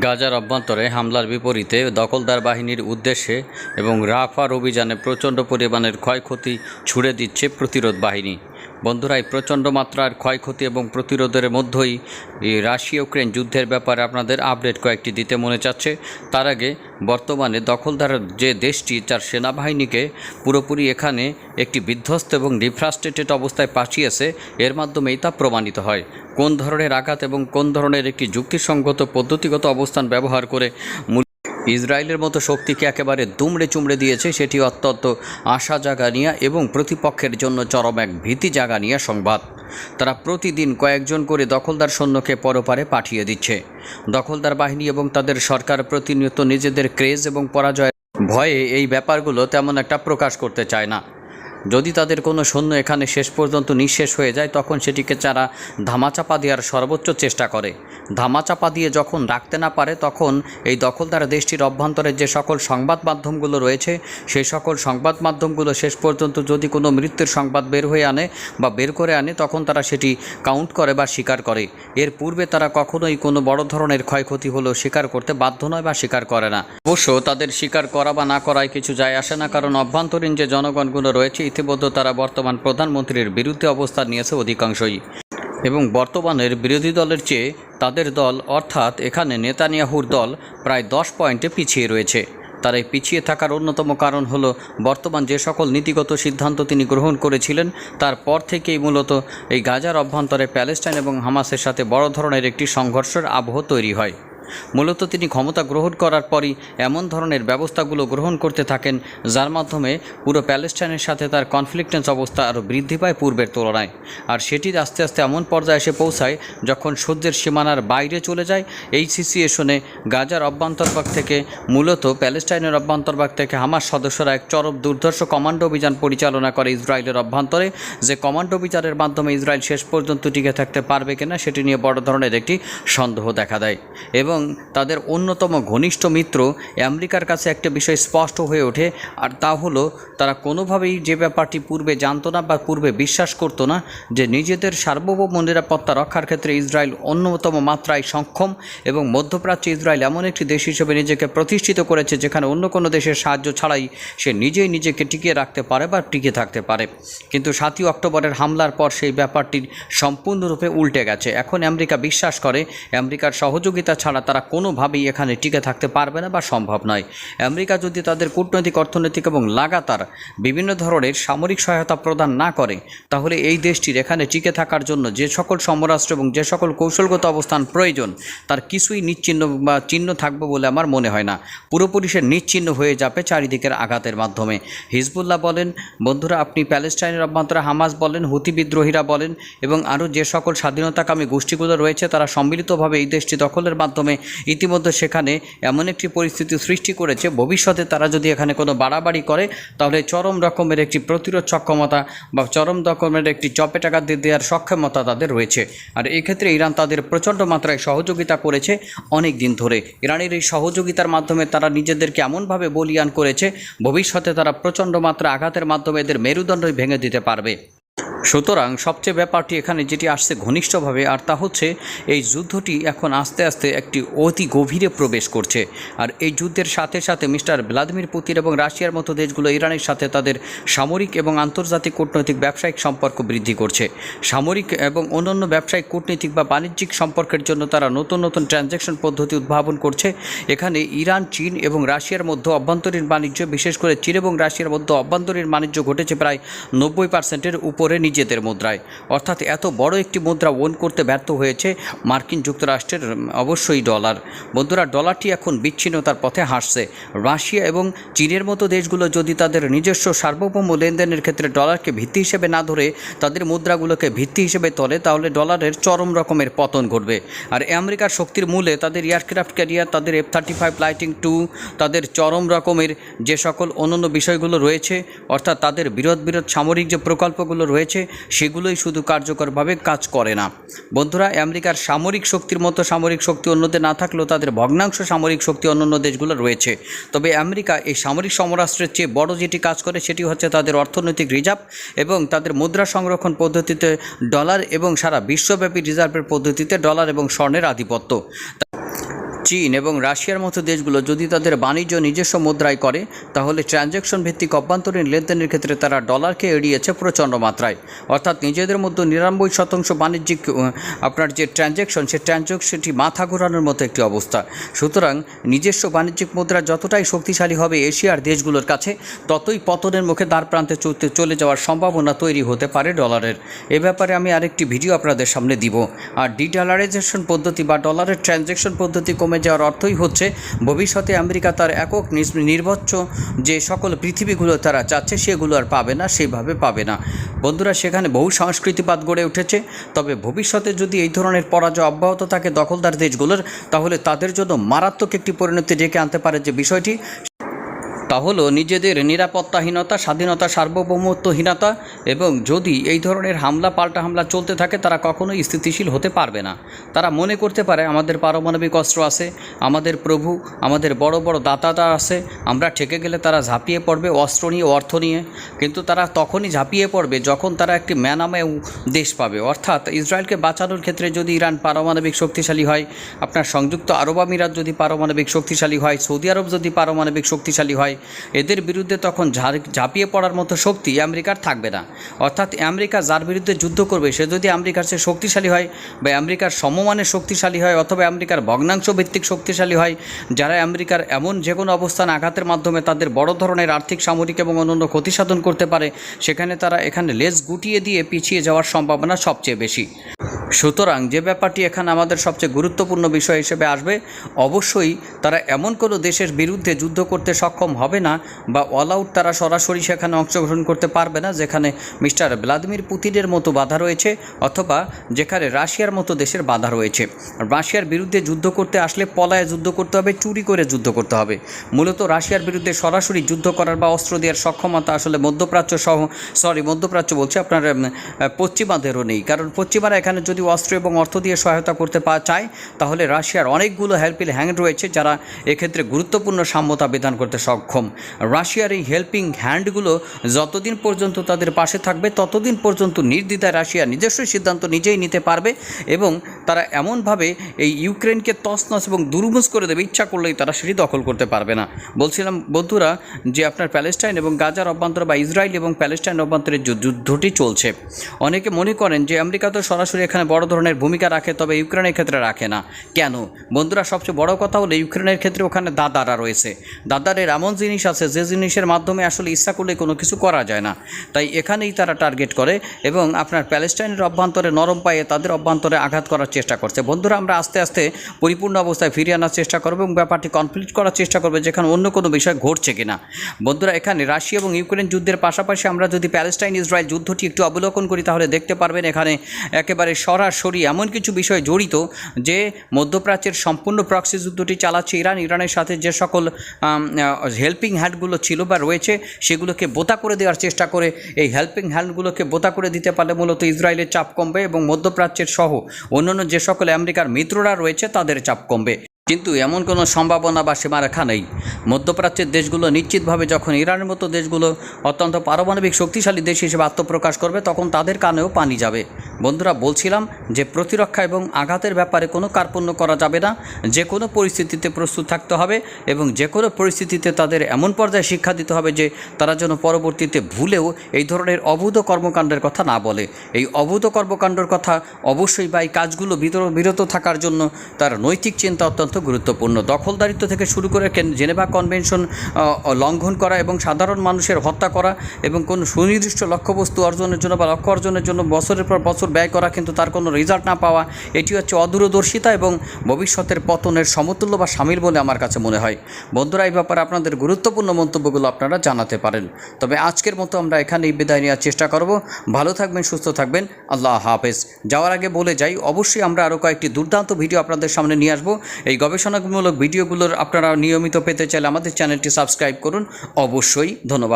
গাজার অভ্যন্তরে হামলার বিপরীতে দখলদার বাহিনীর উদ্দেশ্যে এবং রাফার অভিযানে প্রচণ্ড পরিমাণের ক্ষয়ক্ষতি ছুড়ে দিচ্ছে প্রতিরোধ বাহিনী। বন্ধুরা, এই প্রচণ্ড মাত্রার ক্ষয়ক্ষতি এবং প্রতিরোধের মধ্যেই রাশিয়া ইউক্রেন যুদ্ধের ব্যাপারে আপনাদের আপডেট কয়েকটি দিতে মনে চাচ্ছে। তার আগে বর্তমানে দখলদার যে দেশটি, তার সেনাবাহিনীকে পুরোপুরি এখানে একটি বিধ্বস্ত এবং ডিফ্রাস্ট্রেটেড অবস্থায় পাঠিয়েছে, এর মাধ্যমেই তা প্রমাণিত হয়। কোন ধরনের আঘাত এবং কোন ধরনের একটি যুক্তিসঙ্গত, পদ্ধতিগত অবস্থান ব্যবহার করে ইসরায়েলের মতো শক্তিকে একেবারে দুমড়ে চুমড়ে দিয়েছে, সেটি অত্যন্ত আশা জাগানিয়া এবং প্রতিপক্ষের জন্য চরম এক ভীতি জাগানিয়া সংবাদ। তারা প্রতিদিন কয়েকজন করে দখলদার সৈন্যকে পরপারে পাঠিয়ে দিচ্ছে। দখলদার বাহিনী এবং তাদের সরকার প্রতিনিয়ত নিজেদের ক্রেজ এবং পরাজয়ের ভয়ে এই ব্যাপারগুলো তেমন একটা প্রকাশ করতে চায় না। যদি তাদের কোনো সৈন্য এখানে শেষ পর্যন্ত নিঃশেষ হয়ে যায়, তখন সেটিকে তারা ধামাচাপা দেওয়ার সর্বোচ্চ চেষ্টা করে। ধামাচাপা দিয়ে যখন রাখতে না পারে, তখন এই দখলদার দেশটির অভ্যন্তরে যে সকল সংবাদ মাধ্যমগুলো রয়েছে, সেই সকল সংবাদ মাধ্যমগুলো শেষ পর্যন্ত যদি কোনো মৃত্যুর সংবাদ বের হয়ে আনে বা বের করে আনে, তখন তারা সেটি কাউন্ট করে বা স্বীকার করে। এর পূর্বে তারা কখনোই কোনো বড় ধরনের ক্ষয়ক্ষতি হলেও স্বীকার করতে বাধ্য নয় বা স্বীকার করে না। অবশ্য তাদের স্বীকার করা বা না করায় কিছু যায় আসে না, কারণ অভ্যন্তরীণ যে জনগণগুলো রয়েছে ইতিমধ্যে তারা বর্তমান প্রধানমন্ত্রীর বিরুদ্ধে অবস্থান নিয়েছে অধিকাংশই। এবং বর্তমানের বিরোধী দলের চেয়ে তাদের দল, অর্থাৎ এখানে নেতানিয়াহুর দল, প্রায় দশ পয়েন্টে পিছিয়ে রয়েছে। তার এই পিছিয়ে থাকার অন্যতম কারণ হলো, বর্তমান যে সকল নীতিগত সিদ্ধান্ত তিনি গ্রহণ করেছিলেন তারপর থেকেই মূলত এই গাজার অভ্যন্তরে প্যালেস্টাইন এবং হামাসের সাথে বড় ধরনের একটি সংঘর্ষের আবহ তৈরি হয়। মূলত তিনি ক্ষমতা গ্রহণ করার পরই এমন ধরনের ব্যবস্থাগুলো গ্রহণ করতে থাকেন, যার মাধ্যমে পুরো প্যালেস্টাইনের সাথে তার কনফ্লিক্টেন্স অবস্থা আরও বৃদ্ধি পায় পূর্বের তুলনায়। আর সেটি আস্তে আস্তে এমন পর্যায়ে এসে পৌঁছায় যখন সহ্যের সীমানার বাইরে চলে যায়। এই সিচুয়েশনে গাজার অভ্যন্তরভাগ থেকে, মূলত প্যালেস্টাইনের অভ্যন্তরভাগ থেকে হামাস সদস্যরা এক চরম দুর্ধর্ষ কমান্ডো অভিযান পরিচালনা করে ইসরায়েলের অভ্যন্তরে। যে কমান্ডো অভিযানের মাধ্যমে ইসরায়েল শেষ পর্যন্ত টিকে থাকতে পারবে কিনা সেটি নিয়ে বড় ধরনের একটি সন্দেহ দেখা দেয়। এবং তাদের অন্যতম ঘনিষ্ঠ মিত্র আমেরিকার কাছে একটা বিষয় স্পষ্ট হয়ে ওঠে, আর তা হলো তারা কোনোভাবেই যে ব্যাপারটি পূর্বে জানতো না বা পূর্বে বিশ্বাস করতো না যে নিজেদের সার্বভৌম নিরাপত্তা রক্ষার ক্ষেত্রে ইসরায়েল অন্যতম মাত্রায় সক্ষম এবং মধ্যপ্রাচ্যে ইসরায়েল এমন একটি দেশ হিসেবে নিজেকে প্রতিষ্ঠিত করেছে যেখানে অন্য কোনো দেশের সাহায্য ছাড়াই সে নিজেই নিজেকে টিকিয়ে রাখতে পারে বা টিকে থাকতে পারে। কিন্তু সাতই অক্টোবরের হামলার পর সেই ব্যাপারটির সম্পূর্ণরূপে উল্টে গেছে। এখন আমেরিকা বিশ্বাস করে, আমেরিকার সহযোগিতা ছাড়া তারা কোনোভাবেই এখানে টিকে থাকতে পারবে না বা সম্ভব নয়। আমেরিকা যদি তাদের কূটনৈতিক, অর্থনৈতিক এবং লাগাতার বিভিন্ন ধরনের সামরিক সহায়তা প্রদান না করে, তাহলে এই দেশটির এখানে টিকে থাকার জন্য যে সকল সমরাষ্ট্র এবং যে সকল কৌশলগত অবস্থান প্রয়োজন, তার কিছুই নিশ্চিহ্ন বা চিহ্ন থাকবে বলে আমার মনে হয় না। পুরোপুরি সে নিশ্চিহ্ন হয়ে যাবে চারিদিকের আঘাতের মাধ্যমে। হিজবুল্লাহ বলেন, বন্ধুরা, আপনি প্যালেস্টাইনের অভ্যন্তরে হামাস বলেন, হুতি বিদ্রোহীরা বলেন এবং আরও যে সকল স্বাধীনতাকামী গোষ্ঠীগুলো রয়েছে, তারা সম্মিলিতভাবে এই দেশটি দখলের মাধ্যমে ইতিমধ্যে সেখানে এমন একটি পরিস্থিতি সৃষ্টি করেছে, ভবিষ্যতে তারা যদি এখানে কোনো বাড়াবাড়ি করে, তাহলে চরম রকমের একটি প্রতিরোধ সক্ষমতা বা চরম রকমের একটি চপেটাঘাত দিয়ে দেওয়ার সক্ষমতা তাদের রয়েছে। আর এক্ষেত্রে ইরান তাদের প্রচণ্ড মাত্রায় সহযোগিতা করেছে অনেক দিন ধরে। ইরানের এই সহযোগিতার মাধ্যমে তারা নিজেদেরকে এমনভাবে বলিয়ান করেছে, ভবিষ্যতে তারা প্রচণ্ড মাত্রা আঘাতের মাধ্যমে এদের মেরুদণ্ডই ভেঙে দিতে পারবে। সুতরাং সবচেয়ে ব্যাপারটি এখানে যেটি আসছে ঘনিষ্ঠভাবে, আর তা হচ্ছে এই যুদ্ধটি এখন আস্তে আস্তে একটি অতি গভীরে প্রবেশ করছে। আর এই যুদ্ধের সাথে সাথে মিস্টার ভ্লাদিমির পুতিন এবং রাশিয়ার মতো দেশগুলো ইরানের সাথে তাদের সামরিক এবং আন্তর্জাতিক কূটনৈতিক ব্যবসায়িক সম্পর্ক বৃদ্ধি করছে। সামরিক এবং অন্যান্য ব্যবসায়িক কূটনীতিক বা বাণিজ্যিক সম্পর্কের জন্য তারা নতুন নতুন ট্রানজ্যাকশন পদ্ধতি উদ্ভাবন করছে। এখানে ইরান, চীন এবং রাশিয়ার মধ্যে অভ্যন্তরীণ বাণিজ্য, বিশেষ করে চীন এবং রাশিয়ার মধ্যে অভ্যন্তরীণ বাণিজ্য ঘটেছে প্রায় নব্বই পার্সেন্টের উপরে। নিজেদের মুদ্রায়। অর্থাৎ এত বড় একটি মুদ্রা ওন করতে ব্যর্থ হয়েছে মার্কিন যুক্তরাষ্ট্রের অবশ্যই ডলার। বন্ধুরা, ডলারটি এখন বিচ্ছিন্নতার পথে হাসছে রাশিয়া এবং চীনের মতো দেশগুলো যদি তাদের নিজস্ব সার্বভৌম লেনদেনের ক্ষেত্রে ডলারকে ভিত্তি হিসেবে না ধরে তাদের মুদ্রাগুলোকে ভিত্তি হিসেবে তোলে, তাহলে ডলারের চরম রকমের পতন ঘটবে। আর আমেরিকার শক্তির মূলে তাদের এয়ারক্রাফট ক্যারিয়ার, তাদের F thirty five lightning two তাদের চরম রকমের যে সকল অন্যান্য বিষয়গুলো রয়েছে, অর্থাৎ তাদের বিরোধ বিরোধ সামরিক যে প্রকল্পগুলো রয়েছে সেগুলোই শুধু কার্যকরভাবে কাজ করে না। বন্ধুরা, আমেরিকার সামরিক শক্তির মতো সামরিক শক্তি অন্যদের না থাকলেও তাদের ভগ্নাংশ সামরিক শক্তি অন্যান্য দেশগুলো রয়েছে। তবে আমেরিকা এই সামরিক সমরাষ্ট্রের চেয়ে বড় যেটি কাজ করে সেটি হচ্ছে তাদের অর্থনৈতিক রিজার্ভ এবং তাদের মুদ্রা সংরক্ষণ পদ্ধতিতে ডলার এবং সারা বিশ্বব্যাপী রিজার্ভের পদ্ধতিতে ডলার এবং স্বর্ণের আধিপত্য। চীন এবং রাশিয়ার মতো দেশগুলো যদি তাদের বাণিজ্য নিজস্ব মুদ্রায় করে, তাহলে ট্রানজ্যাকশন ভিত্তিক অভ্যন্তরীণ লেনদেনের ক্ষেত্রে তারা ডলারকে এড়িয়েছে প্রচণ্ড মাত্রায়। অর্থাৎ নিজেদের মধ্যে নিরানব্বই শতাংশ বাণিজ্যিক আপনার যে ট্রানজ্যাকশন সে ট্রানজ্যাকশনটি মাথা ঘোরানোর মতো একটি অবস্থা। সুতরাং নিজস্ব বাণিজ্যিক মুদ্রা যতটাই শক্তিশালী হবে এশিয়ার দেশগুলোর কাছে, ততই পতনের মুখে দ্বার প্রান্তে চলতে, চলে যাওয়ার সম্ভাবনা তৈরি হতে পারে ডলারের। এ ব্যাপারে আমি আরেকটি ভিডিও আপনাদের সামনে দিব। আর ডিডলারাইজেশন পদ্ধতি বা ডলারের ট্রানজ্যাকশন পদ্ধতি কমে যাওয়ার অর্থই হচ্ছে, ভবিষ্যতে আমেরিকা তার একক নির্বোচ্চ যে সকল পৃথিবীগুলো তারা চাচ্ছে সেগুলো আর পাবে না, সেভাবে পাবে না। বন্ধুরা, সেখানে বহু সংস্কৃতিবাদ গড়ে উঠেছে, তবে ভবিষ্যতে যদি এই ধরনের পরাজয় অব্যাহত থাকে দখলদার দেশগুলোর, তাহলে তাদের জন্য মারাত্মক একটি পরিণতি ডেকে আনতে পারে যে বিষয়টি। তা হলো নিজেদের নিরাপত্তাহীনতা, স্বাধীনতা, সার্বভৌমত্বহীনতা এবং যদি এই ধরনের হামলা, পাল্টা হামলা চলতে থাকে, তারা কখনোই স্থিতিশীল হতে পারবে না। তারা মনে করতে পারে, আমাদের পারমাণবিক অস্ত্র আছে, আমাদের প্রভু, আমাদের বড় বড় দাতাটা আছে, আমরা ঠেকে গেলে তারা ঝাঁপিয়ে পড়বে, অস্ত্র নিয়ে, অর্থ নিয়ে। কিন্তু তারা তখনই ঝাঁপিয়ে পড়বে যখন তারা একটি ম্যানামে দেশ পাবে। অর্থাৎ ইসরায়েলকে বাঁচানোর ক্ষেত্রে যদি ইরান পারমাণবিক শক্তিশালী হয়, আপনার সংযুক্ত আরব আমিরাত যদি পারমাণবিক শক্তিশালী হয়, সৌদি আরব যদি পারমাণবিক শক্তিশালী হয় এদের বিরুদ্ধে তখন ঝাঁপিয়ে পড়ার মতো শক্তি আমেরিকার থাকবে না। অর্থাৎ আমেরিকা যার বিরুদ্ধে যুদ্ধ করবে, সে যদি আমেরিকার চেয়ে শক্তিশালী হয় বা আমেরিকার সমমানের শক্তিশালী হয় অথবা আমেরিকার ভগ্নাংশ ভিত্তিক শক্তিশালী হয়, যারা আমেরিকার এমন যে কোনো অবস্থান আঘাতের মাধ্যমে তাদের বড় ধরনের আর্থিক, সামরিক এবং অন্যান্য ক্ষতি সাধন করতে পারে, সেখানে তারা এখানে লেজ গুটিয়ে দিয়ে পিছিয়ে যাওয়ার সম্ভাবনা সবচেয়ে বেশি। সুতরাং যে ব্যাপারটি এখানে আমাদের সবচেয়ে গুরুত্বপূর্ণ বিষয় হিসেবে আসবে, অবশ্যই তারা এমন কোনো দেশের বিরুদ্ধে যুদ্ধ করতে সক্ষম হবে না বা অল আউট তারা সরাসরি সেখানে অংশগ্রহণ করতে পারবে না, যেখানে মিস্টার ভ্লাদিমির পুতিনের মতো বাধা রয়েছে অথবা যেখানে রাশিয়ার মতো দেশের বাধা রয়েছে। রাশিয়ার বিরুদ্ধে যুদ্ধ করতে আসলে পলায় যুদ্ধ করতে হবে, চুরি করে যুদ্ধ করতে হবে। মূলত রাশিয়ার বিরুদ্ধে সরাসরি যুদ্ধ করার বা অস্ত্র দেওয়ার সক্ষমতা আসলে মধ্যপ্রাচ্য সহ সরি মধ্যপ্রাচ্য বলছে আপনার পশ্চিমাদেরও নেই। কারণ পশ্চিমারা এখানে যদি অস্ত্র এবং অর্থ দিয়ে সহায়তা করতে চায়, তাহলে রাশিয়ার অনেকগুলো হেল্পিং হ্যান্ড রয়েছে যারা এক্ষেত্রে গুরুত্বপূর্ণ সাম্যতা বিধান করতে সক্ষম। রাশিয়ার এই হেল্পিং হ্যান্ডগুলো যতদিন পর্যন্ত তাদের পাশে থাকবে, ততদিন পর্যন্ত নির্দ্বিধায় রাশিয়া নিজস্ব সিদ্ধান্ত নিজেই নিতে পারবে এবং তারা এমনভাবে এই ইউক্রেনকে তছনছ এবং দুর্মুজ করে দেবে, ইচ্ছা করলেই তারা সেটি দখল করতে পারবে না। বলছিলাম, বন্ধুরা, যে আপনার প্যালেস্টাইন এবং গাজার অভ্যন্তরে বা ইসরায়েল এবং প্যালেস্টাইন অভ্যন্তরে যুদ্ধটি চলছে। অনেকে মনে করেন যে আমেরিকা তো সরাসরি এখানে বড় ধরনের ভূমিকা রাখে, তবে ইউক্রেনের ক্ষেত্রে রাখে না। কেন? বন্ধুরা, সবচেয়ে বড় কথা হলো ইউক্রেনের ক্ষেত্রে ওখানে দাদারা রয়েছে। দাদারের এমন জিনিস আছে, যে জিনিসের মাধ্যমে আসলে ইচ্ছা করলে কোনো কিছু করা যায় না। তাই এখানেই তারা টার্গেট করে এবং আপনার প্যালেস্টাইনের অভ্যন্তরে নরম পায়ে তাদের অভ্যন্তরে আঘাত করার চেষ্টা করছে। বন্ধুরা, আমরা আস্তে আস্তে পরিপূর্ণ অবস্থায় ফিরিয়ে আনার চেষ্টা করব এবং ব্যাপারটি কমপ্লিট করার চেষ্টা করবে, যেখানে অন্য কোনো বিষয় ঘটছে কিনা। বন্ধুরা, এখানে রাশিয়া এবং ইউক্রেন যুদ্ধের পাশাপাশি আমরা যদি প্যালেস্টাইন ইসরায়েল যুদ্ধটি একটু অবলোকন করি, তাহলে দেখতে পারবেন এখানে একেবারে সরাসরি এমন কিছু বিষয় জড়িত যে মধ্যপ্রাচ্যের সম্পূর্ণ প্রক্সি যুদ্ধটি চালাচ্ছে ইরান, ইরানের সাথে যে সকল হেল্পিং হ্যান্ডগুলো ছিল বা রয়েছে, সেগুলোকে বোতা করে দেওয়ার চেষ্টা করে, এই হেল্পিং হ্যান্ডগুলোকে বোতা করে দিতে পারলে মূলত ইসরায়েলের চাপ কমবে এবং মধ্যপ্রাচ্যের সহ অন্যান্য যে সকল আমেরিকার মিত্ররা রয়েছে তাদের চাপ কমবে। কিন্তু এমন কোনো সম্ভাবনা বা সীমারেখা নেই। মধ্যপ্রাচ্যের দেশগুলো নিশ্চিতভাবে যখন ইরানের মতো দেশগুলো অত্যন্ত পারমাণবিক শক্তিশালী দেশ হিসেবে আত্মপ্রকাশ করবে, তখন তাদের কানেও পানি যাবে। বন্ধুরা, বলছিলাম যে প্রতিরক্ষা এবং আঘাতের ব্যাপারে কোনো কার্পণ্য করা যাবে না। যে কোনো পরিস্থিতিতে প্রস্তুত থাকতে হবে এবং যে কোনো পরিস্থিতিতে তাদের এমন পর্যায়ে শিক্ষা দিতে হবে যে তারা যেন পরবর্তীতে ভুলেও এই ধরনের অবৈধ কর্মকাণ্ডের কথা না বলে। এই অবৈধ কর্মকাণ্ডের কথা অবশ্যই বা এই কাজগুলো বিরত থাকার জন্য তার নৈতিক চিন্তা অত্যন্ত গুরুত্বপূর্ণ। দখলদারিত্ব থেকে শুরু করে জেনেভা কনভেনশন লঙ্ঘন করা এবং সাধারণ মানুষের হত্যা করা এবং কোনো সুনির্দিষ্ট লক্ষ্যবস্তু অর্জনের জন্য বা লক্ষ্য অর্জনের জন্য বছরের পর বছর ব্যয় করা কিন্তু তার কোনো রেজাল্ট না পাওয়া, এটি হচ্ছে অদূরদর্শিতা এবং ভবিষ্যতের পতনের সমতুল্য বা সামিল বলে আমার কাছে মনে হয়। বন্ধুরা, এই ব্যাপারে আপনাদের গুরুত্বপূর্ণ মন্তব্যগুলো আপনারা জানাতে পারেন। তবে আজকের মতো আমরা এখানেই বিদায় নেওয়ার চেষ্টা করব। ভালো থাকবেন, সুস্থ থাকবেন। আল্লাহ হাফেজ। যাওয়ার আগে বলে যাই, অবশ্যই আমরা আরও কয়েকটি দুর্দান্ত ভিডিও আপনাদের সামনে নিয়ে আসব। এই গবেষণামূলক ভিডিওগুলোর আপনারা নিয়মিত পেতে চাইলে আমাদের চ্যানেলটি সাবস্ক্রাইব করুন। অবশ্যই ধন্যবাদ।